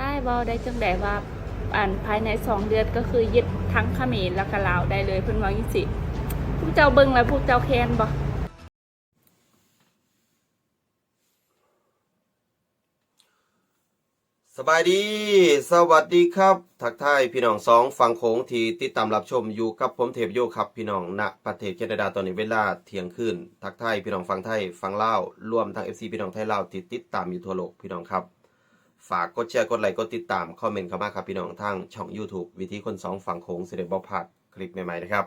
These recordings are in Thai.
ได้บ่ได้จังไดว่าอ่านภายในสองเดือนก็คือยึดทั้งเขมรแล้วก็ลาวได้เลยเพิ่นว่าจังซี่ผู้เจ้าเบิ่งแล้วผู้เจ้าแค้นบ่สบายดี สวัสดีครับ ทักทายพี่น้องสองฟังโค้งที่ติดตามรับชมอยู่กับผมเทพโยครับพี่น้องณประเทศแคนาดาตอนนี้เวลาเที่ยงคืนทักทายพี่น้องฟังไทยฟังลาวรวมทั้ง FC พี่น้องไทยลาวที่ติดตามอยู่ทั่วโลกพี่น้องครับ ฝากกดแชร์กดไลค์กดติดตามคอมเมนต์เข้ามาครับพี่น้องทางช่อง YouTube วิธีคนสองฝั่งโค้งเสด็จบอพลาดคลิปใหม่ๆนะครับ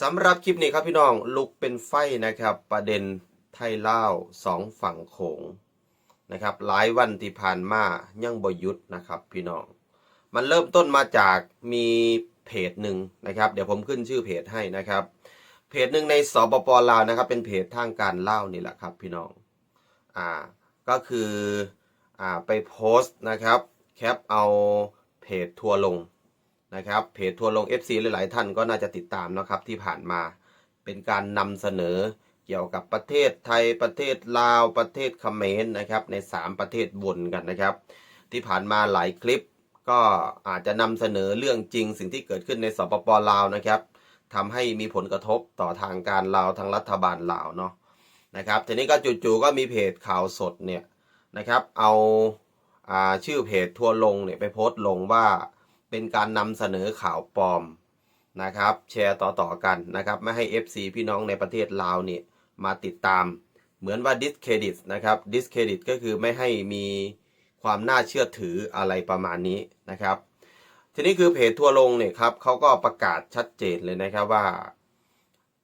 สำหรับคลิปนี้ครับพี่น้องลุกเป็นไฟนะครับ ประเด็นไทยเล่าสองฝั่งโขงนะครับหลายวันที่ผ่านมายังบยุดนะครับพี่น้อง มันเริ่มต้นมาจากมีเพจหนึ่งนะครับ เดี๋ยวผมขึ้นชื่อเพจให้นะครับ เพจหนึ่งในสปปลาวนะครับ เป็นเพจทางการเล่านี่แหละครับพี่น้องอ่าก็คือ อ่าไปโพสต์นะครับแคปเอาเพจทัวลงนะครับเพจทัวลง FC หลายๆท่านก็น่าจะติดตามนะครับที่ผ่านมา เป็นการนำเสนอเกี่ยวกับประเทศไทยประเทศลาวประเทศเขมรนะครับใน 3 ประเทศวนกันนะครับ ที่ผ่านมาหลายคลิปก็อาจจะนำเสนอเรื่องจริงสิ่งที่เกิดขึ้นในสปปลาวนะครับทำให้มีผลกระทบต่อทางการลาวทางรัฐบาลลาวเนาะนะครับทีนี้ก็จู่ๆก็มีเพจข่าวสดเนี่ย นะครับ เอาอาชื่อเพจทัวร์ลงเนี่ยไปโพสต์ลงว่าเป็นการนำเสนอข่าวปลอมนะครับ แชร์ต่อๆกันนะครับ ไม่ให้ FC พี่น้องในประเทศลาวเนี่ยมาติดตาม เหมือนว่า discredit นะครับ discredit ก็คือไม่ให้มีความน่าเชื่อถืออะไรประมาณนี้นะครับ ทีนี้คือเพจทัวร์ลงเนี่ยครับเขาก็ประกาศชัดเจนเลยนะครับว่า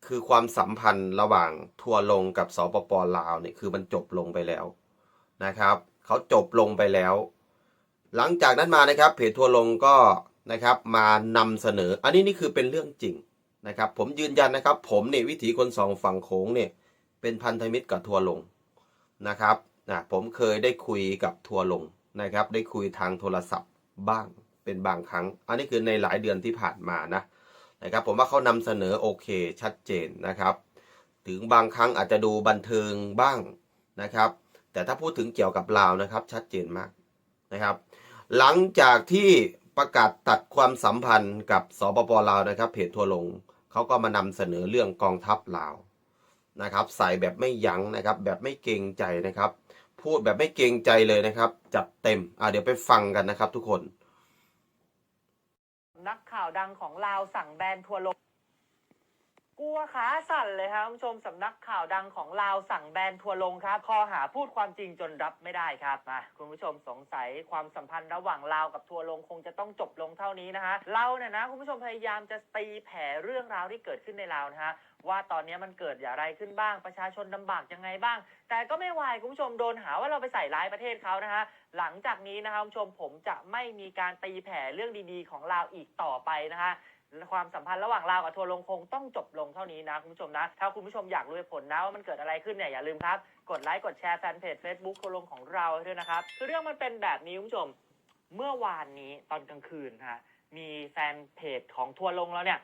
คือความสัมพันธ์ระหว่างทัวร์ลงกับสปปลาวเนี่ยคือมันจบลงไปแล้ว นะครับเขาจบลงไปแล้ว หลังจากนั้นมานะครับเพจทัวลงก็นะครับมานำเสนอ อันนี้นี่คือเป็นเรื่องจริงนะครับ ผมยืนยันนะครับ ผมเนี่ยวิถีคนสองฝั่งโขงเนี่ยเป็นพันธมิตรกับทัวลงนะครับนะผมเคยได้คุยกับทัวลงนะครับ ได้คุยทางโทรศัพท์บ้างเป็นบางครั้ง อันนี้คือในหลายเดือนที่ผ่านมานะนะครับผมว่าเขานำเสนอโอเคชัดเจนนะครับ ถึงบางครั้งอาจจะดูบันเทิงบ้างนะครับ แต่ถ้าพูดถึงเกี่ยวกับลาวนะครับ ชัดเจนมากนะครับ หลังจากที่ประกาศตัดความสัมพันธ์กับสปปลาวนะครับ เพจทัวร์ลงเขาก็มานำเสนอเรื่องกองทัพลาวนะครับ ใส่แบบไม่ยั้งนะครับ แบบไม่เกรงใจนะครับ พูดแบบไม่เกรงใจเลยนะครับ จัดเต็มอ่าเดี๋ยวไปฟังกันนะครับทุกคน นักข่าวดังของลาวสั่งแบนทัวร์ลง กลัวขาสั่นเลยครับคุณผู้ชมสำนักข่าวดังของลาวสั่งแบนทัวร์ลงครับข้อหาพูดความจริงจนรับไม่ได้ครับมาคุณผู้ชมสงสัยความสัมพันธ์ระหว่างลาวกับทัวร์ลงคงจะต้องจบลงเท่านี้นะฮะเราเนี่ยนะคุณผู้ชมพยายามจะตีแผ่เรื่องราวที่เกิดขึ้นในลาวนะฮะว่าตอนนี้มันเกิดอย่างไรขึ้นบ้าง ประชาชนลำบากยังไงบ้าง แต่ก็ไม่วายคุณผู้ชมโดนหาว่าเราไปใส่ร้ายประเทศเขานะฮะหลังจากนี้นะครับคุณผู้ชมผมจะไม่มีการตีแผ่เรื่องดีๆ ของลาวอีกต่อไปนะฮะ ความสัมพันธ์ระหว่างลาวกับทัวร์ลงคงต้องจบลงเท่านี้นะคุณผู้ชมนะ ถ้าคุณผู้ชมอยากรู้เหตุผลนะว่ามันเกิดอะไรขึ้นเนี่ยอย่าลืมครับ กดไลค์กดแชร์แฟนเพจ Facebook ทัวร์ลงของเราด้วยนะครับคือเรื่องมันเป็นแบบนี้คุณผู้ชมเมื่อวานนี้ตอนกลางคืนฮะมีแฟนเพจของทัวร์ลงแล้วเนี่ย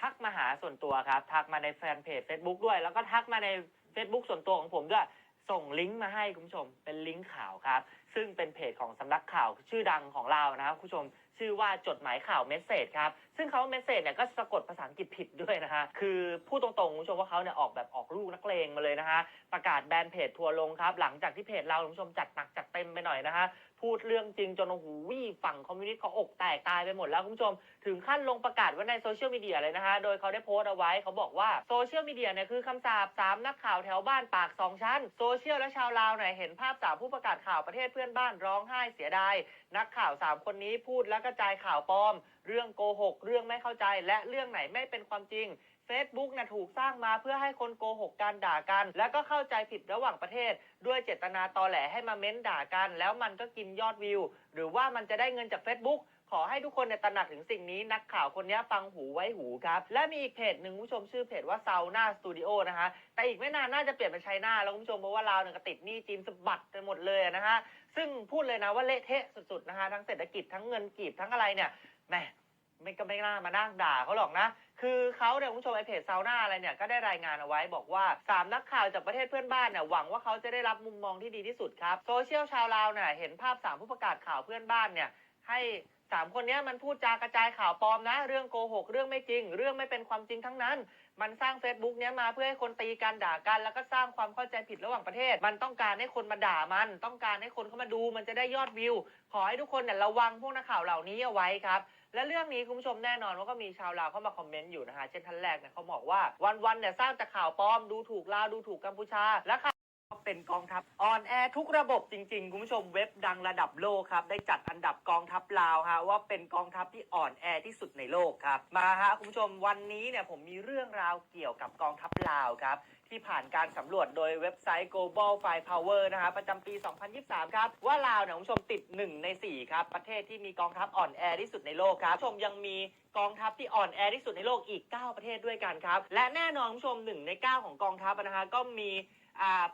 ทักมาหาส่วนตัวครับ ทักมาในแฟนเพจ Facebook ด้วย แล้วก็ทักมาใน Facebook ส่วนตัวของผมด้วยส่งลิงก์มาให้คุณผู้ชมเป็นลิงก์ข่าวครับ ซึ่งเป็นเพจของสำนักข่าวชื่อดังของเรานะครับคุณผู้ชม ชื่อว่าจดหมายข่าวเมสเซจครับ ซึ่งเขาเมสเซจเนี่ยก็สะกดภาษาอังกฤษผิดด้วยนะฮะ คือพูดตรงๆคุณผู้ชมว่าเขาเนี่ยออกแบบออกลูกนักเลงมาเลยนะฮะ ประกาศแบนเพจทัวร์ลงครับ หลังจากที่เพจเราคุณผู้ชมจัดหนักจัด ต็มไปหน่อยนะฮะ พูดเรื่องจริงจนโอ้โหวี่ฝั่งคอมมิวนิสต์เขาอกแตกตายไปหมดแล้วคุณผู้ชม ถึงขั้นลงประกาศไว้ในโซเชียลมีเดียเลยนะฮะ โดยเขาได้โพสต์เอาไว้เขาบอกว่าโซเชียลมีเดียเนี่ยคือคำสาปสามนักข่าวแถวบ้านปากสองชั้นโซเชียลและชาวลาวเนี่ยเห็นภาพสามผู้ประกาศข่าวประเทศเพื่อนบ้านร้องไห้เสียดายนักข่าวสามคนนี้พูดและกระจายข่าวปลอม เรื่องโกหก เรื่องไม่เข้าใจและเรื่องไหนไม่เป็นความจริง Facebook นะถูกสร้างมาเพื่อให้คนโกหกกันด่ากัน แล้วก็เข้าใจผิดระหว่างประเทศ ด้วยเจตนาตอแหลให้มาเม้นด่ากัน แล้วมันก็กินยอดวิว หรือว่ามันจะได้เงินจาก Facebook ขอให้ทุกคนเนี่ยตระหนักถึงสิ่งนี้นักข่าวคนนี้ฟังหูไว้หูครับ และมีอีกเพจหนึ่งผู้ชมชื่อเพจว่าซาวน่าสตูดิโอนะฮะ แต่อีกไม่นานน่าจะเปลี่ยนเป็นไชน่าแล้วคุณผู้ชมเพราะว่าลาวเนี่ยก็ติดหนี้จีนสะบัดไปหมดเลยนะฮะ ซึ่งพูดเลยนะว่าเละเทะสุดๆนะฮะทั้งเศรษฐกิจทั้งเงินกีบทั้งอะไรเนี่ยแหมไม่ก็ไม่น่ามานั่งด่าเขาหรอกนะ คือเขาเนี่ยคุณผู้ชมไอเพจซาวน่าอะไรเนี่ยก็ได้รายงานเอาไว้บอกว่าสามนักข่าวจากประเทศเพื่อนบ้านเนี่ยหวังว่าเขาจะได้รับมุมมองที่ดีที่สุดครับโซเชียลชาวลาวเนี่ยเห็นภาพสามผู้ประกาศข่าวเพื่อนบ้านเนี่ยให้สามคนนี้มันพูดจากระจายข่าวปลอมนะ เรื่องโกหก เรื่องไม่จริง เรื่องไม่เป็นความจริงทั้งนั้น มันสร้าง Facebook เนี้ยมาเพื่อให้คนตีกันด่ากัน แล้วก็สร้างความเข้าใจผิดระหว่างประเทศ มันต้องการให้คนมาด่ามัน ต้องการให้คนเข้ามาดู มันจะได้ยอดวิว ขอให้ทุกคนเนี่ยระวังพวกนักข่าวเหล่านี้เอาไว้ครับ และเรื่องนี้คุณผู้ชมแน่นอนว่าก็มีชาวลาวเข้ามาคอมเมนต์อยู่นะฮะเช่นท่านแรกเนี่ยเขาบอกว่าวันๆเนี่ยสร้างแต่ข่าวปลอมดูถูกลาวดูถูกกัมพูชาและข่าเป็นกองทัพออนแอร์ทุกระบบจริงๆ คุณผู้ชมเว็บดังระดับโลกครับ ได้จัดอันดับกองทัพลาวฮะว่าเป็นกองทัพที่อ่อนแอที่สุดในโลกครับ มาฮะคุณผู้ชมวันนี้เนี่ยผมมีเรื่องราวเกี่ยวกับกองทัพลาวครับ ที่ผ่านการสำรวจโดยเว็บไซต์ global fire power นะฮะประจำปี 2023 ครับ ว่าลาวเนี่ยคุณผู้ชมติด 1 ใน 4 ครับ ประเทศที่มีกองทัพอ่อนแอที่สุดในโลกครับชมยังมีกองทัพที่อ่อนแอที่สุดในโลกอีก 9 ประเทศด้วยกันครับ และแน่นอนคุณผู้ชม 1 ใน 9 ของกองทัพนะฮะก็มี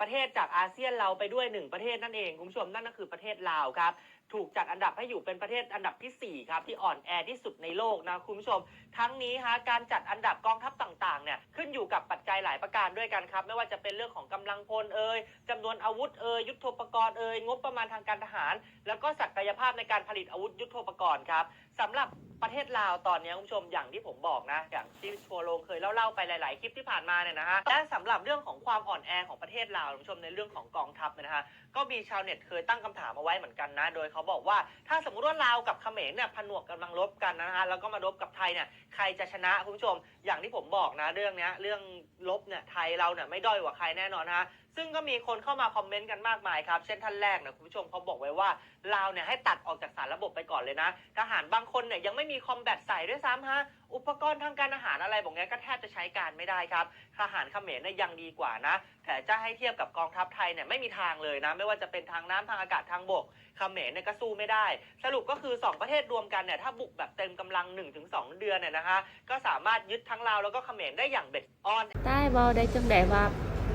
ประเทศจากอาเซียนเราไปด้วย1ประเทศนั่นเองคุณผู้ชมนั่นก็คือประเทศลาวครับถูกจัดอันดับให้อยู่เป็นประเทศอันดับทีสี่ 4 ครับ ที่อ่อนแอที่สุดในโลกนะคุณผู้ชม ทั้งนี้ฮะการจัดอันดับกองทัพต่างๆเนี่ยขึ้นอยู่กับปัจจัยหลายประการด้วยกันครับ ไม่ว่าจะเป็นเรื่องของกำลังพลเอ่ยจำนวนอาวุธเอ่ยยุทโธปกรณ์เอ่ยงบประมาณทางการทหาร แล้วก็ศักยภาพในการผลิตอาวุธยุทโธปกรณ์ครับ สำหรับประเทศลาวตอนนี้คุณผู้ชมอย่างที่ผมบอกนะ อย่างที่ทัวร์ลงเคยเล่าๆไปหลาย ๆ คลิปที่ผ่านมาเนี่ยนะฮะและสำหรับเรื่องของความอ่อนแอของประเทศลาวคุณผู้ชมในเรื่องของกองทัพเนี่ยนะฮะ ก็มีชาวเน็ตเคยตั้งคำถามเอาไว้เหมือนกันนะ โดยเขาบอกว่าถ้าสมมุติว่าลาวกับเขมรเนี่ยผนวกกำลังรบกันนะฮะแล้วก็มารบกับไทยเนี่ยใครจะชนะคุณผู้ชม อย่างที่ผมบอกนะเรื่องเนี้ยเรื่องรบเนี่ยไทยเราเนี่ยไม่ด้อยกว่าใครแน่นอนนะฮะซึ่งก็มีคนเข้ามาคอมเมนต์กันมากมายครับ เช่นท่านแรกเนี่ยคุณผู้ชมเขาบอกไว้ว่าลาวเนี่ยให้ตัดออกจากสารระบบไปก่อนเลยนะทหารบางคนเนี่ยยังไม่มีคอมแบทใส่ด้วยซ้ำฮะ อุปกรณ์ทางการอาหารอะไรบอกเนี้ยก็แทบจะใช้การไม่ได้ครับทหารเขมรเนี่ยยังดีกว่านะ แต่จะให้เทียบกับกองทัพไทยเนี่ยไม่มีทางเลยนะ ไม่ว่าจะเป็นทางน้ำทางอากาศทางบกเขมรเนี่ยก็สู้ไม่ได้ สรุปก็คือ 2 ประเทศรวมกันเนี่ยถ้าบุกแบบเต็มกำลัง 1-2 เดือนเนี่ยนะคะก็สามารถยึดทั้งลาวแล้วก็เขมรได้อย่างเบ็ดออนได้บอได้จังไดว่า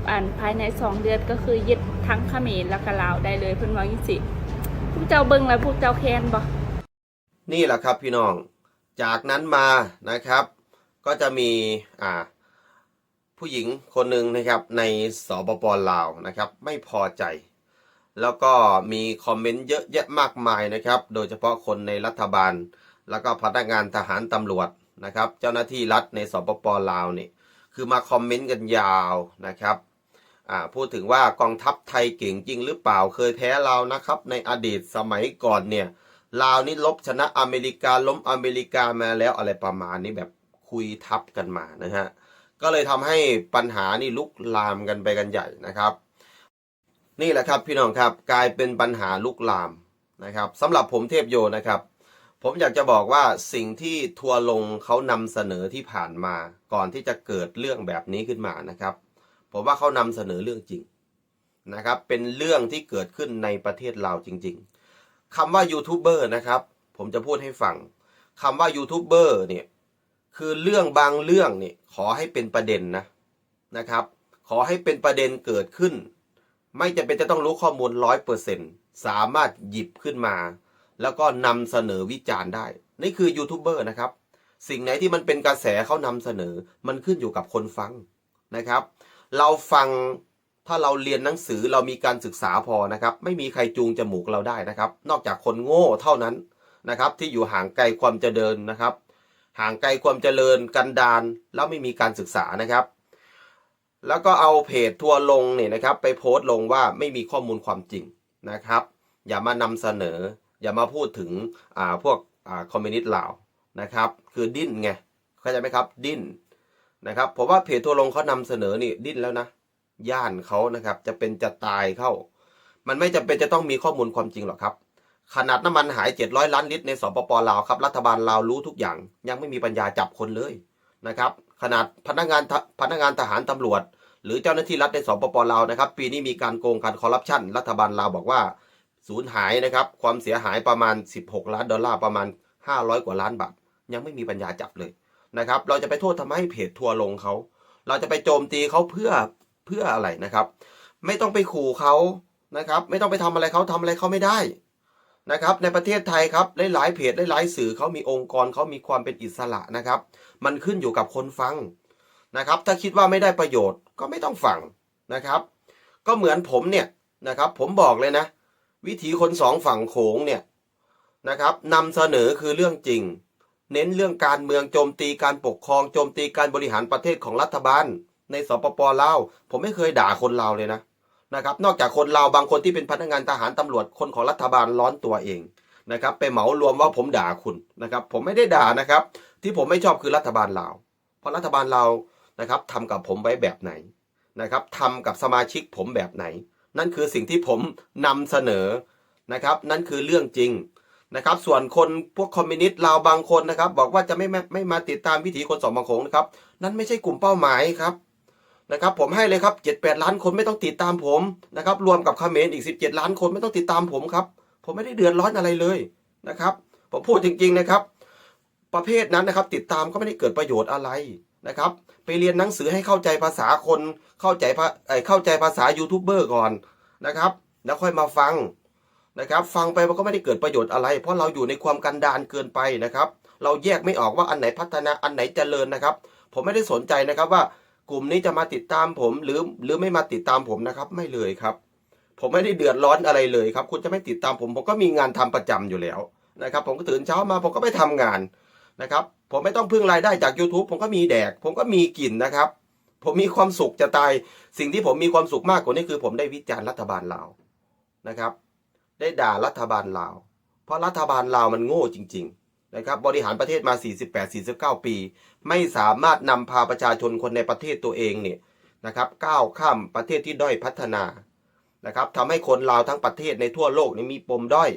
อ่านภายในสองเดือนก็คือยึดทั้งเขมรแล้วก็ลาวได้เลยเพิ่นว่าจังซี่ผู้เจ้าเบิ่งแล้วผู้เจ้าแค้นบ่นี่แหละครับพี่น้อง จากนั้นมานะครับ ก็จะมีอ่าผู้หญิงคนหนึ่งนะครับในสปปลาวนะครับไม่พอใจ แล้วก็มีคอมเมนต์เยอะแยะมากมายนะครับ โดยเฉพาะคนในรัฐบาล แล้วก็พนักงานทหารตำรวจนะครับ เจ้าหน้าที่รัฐในสปปลาวนี่คือมาคอมเมนต์กันยาวนะครับอ่าพูดถึงว่ากองทัพไทยเก่งจริงหรือเปล่าเคยแพ้เรานะครับ ในอดีตสมัยก่อนเนี่ย ลาวนี่ลบชนะอเมริกาล้มอเมริกามาแล้วอะไรประมาณนี้แบบคุยทับกันมานะฮะก็เลยทำให้ปัญหานี่ลุกลามกันไปกันใหญ่นะครับ นี่แหละครับพี่น้องครับกลายเป็นปัญหาลุกลามนะครับสำหรับผมเทพโยนะครับ ผมอยากจะบอกว่าสิ่งที่ทัวร์ลงเขานำเสนอที่ผ่านมา ก่อนที่จะเกิดเรื่องแบบนี้ขึ้นมานะครับ ผมว่าเขานำเสนอเรื่องจริงนะครับ เป็นเรื่องที่เกิดขึ้นในประเทศเราจริง ๆ คำว่ายูทูบเบอร์นะครับ ผมจะพูดให้ฟังคำว่ายูทูบเบอร์เนี่ยคือเรื่องบางเรื่องเนี่ยขอให้เป็นประเด็นนะนะครับ ขอให้เป็นประเด็นเกิดขึ้น ไม่จำเป็นจะต้องรู้ข้อมูลร้อยเปอร์เซ็นสามารถหยิบขึ้นมา แล้วก็นำเสนอวิจารณ์ได้ นี่คือยูทูบเบอร์นะครับ สิ่งไหนที่มันเป็นกระแสเขานำเสนอ มันขึ้นอยู่กับคนฟังนะครับ เราฟัง ถ้าเราเรียนหนังสือเรามีการศึกษาพอนะครับ ไม่มีใครจูงจมูกเราได้นะครับ นอกจากคนโง่เท่านั้นนะครับ ที่อยู่ห่างไกลความเจริญนะครับ ห่างไกลความเจริญกันดานแล้วไม่มีการศึกษานะครับ แล้วก็เอาเพจทัวร์ลงเนี่ยนะครับ ไปโพสต์ลงว่าไม่มีข้อมูลความจริงนะครับ อย่ามานำเสนอ อย่ามาพูดถึงอ่าพวกอ่าคอมมิวนิสต์ลาวนะครับ คือดิ้นไงเข้าใจไหมครับดิ้นนะครับผมว่าเพจทัวร์ลงเขานำเสนอนี่ดิ้นแล้วนะ ย่านเขานะครับ จะเป็นจะตายเข้า มันไม่จำเป็นจะต้องมีข้อมูลความจริงหรอกครับ ขนาดน้ำมันหาย 700 ล้านลิตรในสปปลาวครับรัฐบาลลาวรู้ทุกอย่าง ยังไม่มีปัญญาจับคนเลยนะครับ ขนาดพนักงานพนักงานทหารตำรวจ หรือเจ้าหน้าที่รัฐในสปปลาวนะครับ ปีนี้มีการโกงการคอร์รัปชันรัฐบาลลาวบอกว่าสูญหายนะครับ ความเสียหายประมาณ 16 ล้านดอลลาร์ประมาณ 500 กว่าล้านบาทยังไม่มีปัญญาจับเลยนะครับ เราจะไปโทษทำให้เพจทัวร์ลงเขา เราจะไปโจมตีเขาเพื่อ เพื่ออะไรนะครับ ไม่ต้องไปขู่เขานะครับ ไม่ต้องไปทำอะไรเขาทำอะไรเขาไม่ได้นะครับ ในประเทศไทยครับหลายๆเพจหลายๆสื่อเขามีองค์กรเขามีความเป็นอิสระนะครับ มันขึ้นอยู่กับคนฟังนะครับ ถ้าคิดว่าไม่ได้ประโยชน์ก็ไม่ต้องฟังนะครับ ก็เหมือนผมเนี่ยนะครับ ผมบอกเลยนะ วิถีคนสองฝั่งโขงเนี่ยนะครับนำเสนอคือเรื่องจริง เน้นเรื่องการเมืองโจมตีการปกครองโจมตีการบริหารประเทศของรัฐบาล ในสปปลาวผมไม่เคยด่าคนลาวเลยนะนะครับ นอกจากคนลาวบางคนที่เป็นพนักงานทหารตำรวจคนของรัฐบาลร้อนตัวเองนะครับ ไปเหมารวมว่าผมด่าคุณนะครับ ผมไม่ได้ด่านะครับ ที่ผมไม่ชอบคือรัฐบาลลาว เพราะรัฐบาลลาวนะครับทำกับผมไว้แบบไหนนะครับทำกับสมาชิกผมแบบไหน นั่นคือสิ่งที่ผมนำเสนอนะครับ นั่นคือเรื่องจริงนะครับ ส่วนคนพวกคอมมิวนิสต์ลาวบางคนนะครับ บอกว่าจะไม่ไม่มาติดตามวิถีคนสองบางโขงนะครับ นั่นไม่ใช่กลุ่มเป้าหมายครับ นะครับผมให้เลยครับเจ็ดแปดล้านคนไม่ต้องติดตามผมนะครับรวมกับเขมรอีกสิบเจ็ดล้านคนไม่ต้องติดตามผมครับ ผมไม่ได้เดือดร้อนอะไรเลยนะครับ ผมพูดจริงๆนะครับ ประเภทนั้นนะครับ ติดตามก็ไม่ได้เกิดประโยชน์อะไรนะครับ ไปเรียนหนังสือให้เข้าใจภาษาคน เข้าใจเเข้าใจภาษายูทูบเบอร์ก่อนนะครับ แล้วค่อยมาฟังนะครับ ฟังไปมันก็ไม่ได้เกิดประโยชน์อะไร เพราะเราอยู่ในความกันดานเกินไปนะครับ เราแยกไม่ออกว่าอันไหนพัฒนาอันไหนเจริญนะครับ ผมไม่ได้สนใจนะครับว่า กลุ่มนี้จะมาติดตามผมหรือหรือไม่มาติดตามผมนะครับ ไม่เลยครับ ผมไม่ได้เดือดร้อนอะไรเลยครับ คุณจะไม่ติดตามผมผมก็มีงานทำประจำอยู่แล้วนะครับ ผมก็ตื่นเช้ามาผมก็ไปทำงานนะครับ ผมไม่ต้องพึ่งรายได้จาก YouTube ผมก็มีแดก ผมก็มีกินนะครับ ผมมีความสุขจะตาย สิ่งที่ผมมีความสุขมากกว่านี้คือ ผมได้วิจารณ์รัฐบาลลาวนะครับ ได้ด่ารัฐบาลลาว เพราะรัฐบาลลาวมันโง่จริง ๆ นะครับบริหารประเทศมา 48-49 ปี ไม่สามารถนำพาประชาชนคนในประเทศตัวเองเนี่ยนะครับก้าวข้ามประเทศที่ด้อยพัฒนานะครับทำให้คนลาวทั้งประเทศในทั่วโลกนี่มีปมด้อย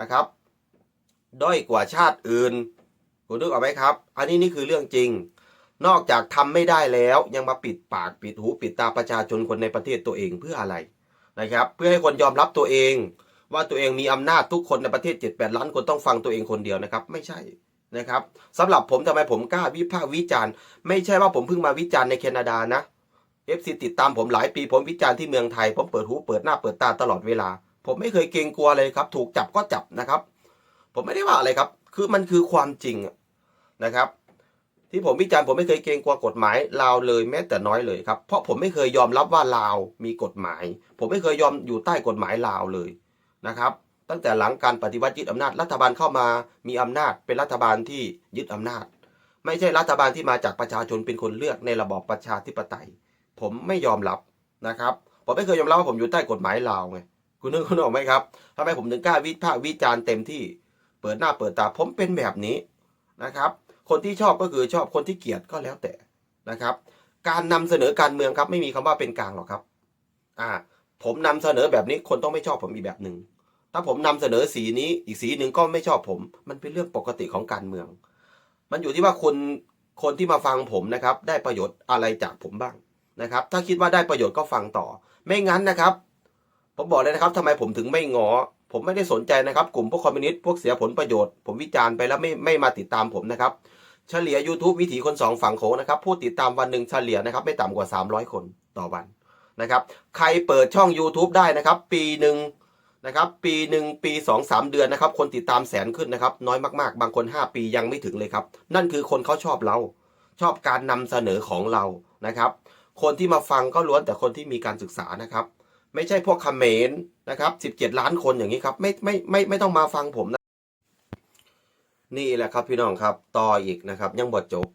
นะครับ ด้อยกว่าชาติอื่นคุณนึกออกไหมครับ อันนี้นี่คือเรื่องจริง นอกจากทำไม่ได้แล้วยังมาปิดปากปิดหูปิดตาประชาชนคนในประเทศตัวเองเพื่ออะไรนะครับ เพื่อให้คนยอมรับตัวเอง ว่าตัวเองมีอำนาจทุกคนในประเทศ 7-8 ล้านคนต้องฟังตัวเองคนเดียวนะครับ ไม่ใช่นะครับสำหรับผมทำไมผมกล้าวิพากษ์วิจารณ์ ไม่ใช่ว่าผมเพิ่งมาวิจารณ์ในแคนาดานะเอฟซีติดตามผมหลายปีผมวิจารณ์ที่เมืองไทย ผมเปิดหูเปิดหน้าเปิดตาตลอดเวลา ผมไม่เคยเกรงกลัวเลยครับ ถูกจับก็จับนะครับ ผมไม่ได้ว่าอะไรครับ คือมันคือความจริงนะครับ ที่ผมวิจารณ์ผมไม่เคยเกรงกลัวกฎหมายลาวเลยแม้แต่น้อยเลยครับ เพราะผมไม่เคยยอมรับว่าลาวมีกฎหมาย ผมไม่เคยยอมอยู่ใต้กฎหมายลาวเลย นะครับ ตั้งแต่หลังการปฏิวัติยึดอำนาจรัฐบาลเข้ามามีอำนาจเป็นรัฐบาลที่ยึดอำนาจ ไม่ใช่รัฐบาลที่มาจากประชาชนเป็นคนเลือกในระบอบประชาธิปไตย ผมไม่ยอมรับนะครับผมไม่เคยยอมรับว่าผมอยู่ใต้กฎหมายลาวไงคุณนึกคุณออกไหมครับทำไมผมถึงกล้าวิพากษ์วิจารณ์เต็มที่เปิดหน้าเปิดตาผมเป็นแบบนี้นะครับ คนที่ชอบก็คือชอบคนที่เกลียดก็แล้วแต่นะครับ การนำเสนอการเมืองครับไม่มีคำว่าเป็นกลางหรอกครับ อ่า ผมนำเสนอแบบนี้คนต้องไม่ชอบผมอีกแบบหนึ่งถ้าผมนำเสนอสีนี้อีกสีหนึ่งก็ไม่ชอบผม มันเป็นเรื่องปกติของการเมือง มันอยู่ที่ว่าคนคนที่มาฟังผมนะครับ ได้ประโยชน์อะไรจากผมบ้างนะครับ ถ้าคิดว่าได้ประโยชน์ก็ฟังต่อ ไม่งั้นนะครับ ผมบอกเลยนะครับทำไมผมถึงไม่งอ ผมไม่ได้สนใจนะครับ กลุ่มพวกคอมมิวนิสต์พวกเสียผลประโยชน์ ผมวิจารณ์ไปแล้วไม่ไม่มาติดตามผมนะครับ เฉลี่ย YouTube วิถีคนสองฝั่งโขงนะครับผู้ติดตามวันหนึ่งเฉลี่ยนะครับ ไม่ต่ำกว่า 300 คนต่อวัน นะครับ ใครเปิดช่อง YouTube ได้นะครับ ปีหนึ่งนะครับปีหนึ่งปี2อสเดือนนะครับ คนติดตามแสนขึ้นนะครับ น้อยมากๆ บางคน 5 ปียังไม่ถึงเลยครับ นั่นคือคนเขาชอบเรา ชอบการนำเสนอของเรานะครับ คนที่มาฟังก็ล้วนแต่คนที่มีการศึกษานะครับ ไม่ใช่พวกคอมเมนต์นะครับ 17 ล้านคนอย่างนี้ครับ ไม่ไม่ไม่ไม่ต้องมาฟังผมนะ นี่แหละครับพี่น้องครับต่ออีกนะครับ ยังบทจบ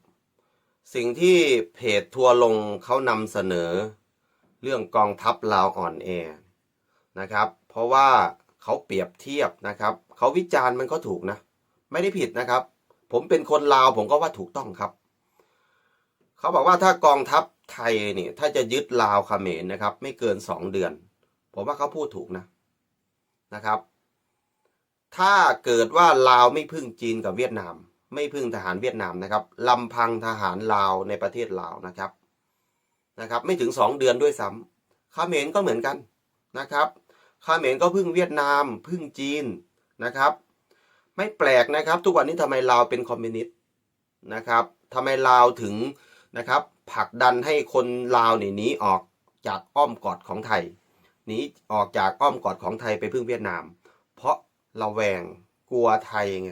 สิ่งที่เพจทัวร์ลงเขานำเสนอ เรื่องกองทัพลาวอ่อนแอนะครับ เพราะว่าเขาเปรียบเทียบนะครับเขาวิจารณ์มันก็ถูกนะ ไม่ได้ผิดนะครับ ผมเป็นคนลาวผมก็ว่าถูกต้องครับ เขาบอกว่าถ้ากองทัพไทยเนี่ยถ้าจะยึดลาวเขมรนะครับ ไม่เกินสองเดือน ผมว่าเขาพูดถูกนะนะครับ ถ้าเกิดว่าลาวไม่พึ่งจีนกับเวียดนาม ไม่พึ่งทหารเวียดนามนะครับลำพังทหารลาวในประเทศลาวนะครับ นะครับไม่ถึงสองเดือนด้วยซ้ำเมรก็เหมือนกันนะครับคาเมรก็พึ่งเวียดนามพึ่งจีนนะครับ ไม่แปลกนะครับ ทุกวันนี้ทำไมลาวเป็นคอมมิวนิสต์นะครับทำไมลาวถึงนะครับผลักดันให้คนลาวหนีหนีออกจากอ้อมกอดของไทยหนีออกจากอ้อมกอดของไทยไปพึ่งเวียดนาม เพราะระแวงกลัวไทยไง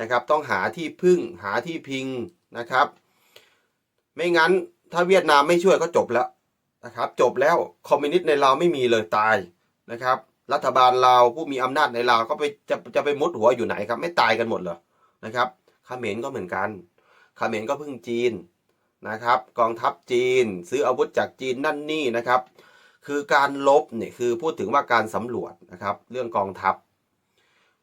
นะครับ ต้องหาที่พึ่งหาที่พิงนะครับ ไม่งั้น ถ้าเวียดนามไม่ช่วยก็จบแล้วนะครับจบแล้วคอมมิวนิสต์ในลาวไม่มีเลยตายนะครับ รัฐบาลลาวผู้มีอำนาจในลาวก็ไปจะจะไปมุดหัวอยู่ไหนครับ ไม่ตายกันหมดเหรอนะครับเขมรก็เหมือนกันเขมรก็พึ่งจีนนะครับ กองทัพจีน ซื้ออาวุธจากจีนนั่นนี่นะครับ คือการลบเนี่ยคือพูดถึงว่าการสำรวจนะครับ เรื่องกองทัพ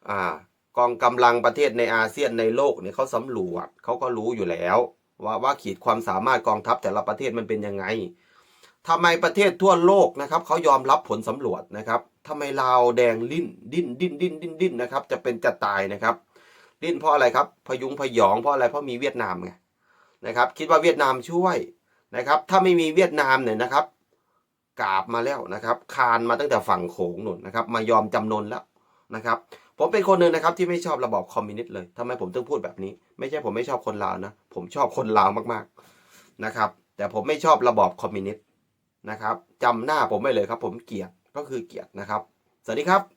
อ่ากองกำลังประเทศในอาเซียนในโลกเนี่ยเขาสำรวจเขาก็รู้อยู่แล้ว ว่าว่าขีดความสามารถกองทัพแต่ละประเทศมันเป็นยังไงทำไมประเทศทั่วโลกนะครับเขายอมรับผลสำรวจนะครับทำไมลาวแดงลิ้นดิ้นดิ้นดิ้นดิ้นดิ้นนะครับ จะเป็นจะตายนะครับ ดิ้นเพราะอะไรครับ พยุงพยองเพราะอะไรเพราะมีเวียดนามไงนะครับ คิดว่าเวียดนามช่วยนะครับ ถ้าไม่มีเวียดนามเนี่ยนะครับกราบมาแล้วนะครับ คานมาตั้งแต่ฝั่งโขงนู่นนะครับ มายอมจำนนแล้วนะครับ ผมเป็นคนหนึ่งนะครับที่ไม่ชอบระบอบคอมมิวนิสต์เลยทำไมผมต้องพูดแบบนี้ ไม่ใช่ผมไม่ชอบคนลาวนะ ผมชอบคนลาวมากๆนะครับ แต่ผมไม่ชอบระบอบคอมมิวนิสต์นะครับจำหน้าผมไว้เลยครับ ผมเกลียดก็คือเกลียดนะครับ สวัสดีครับ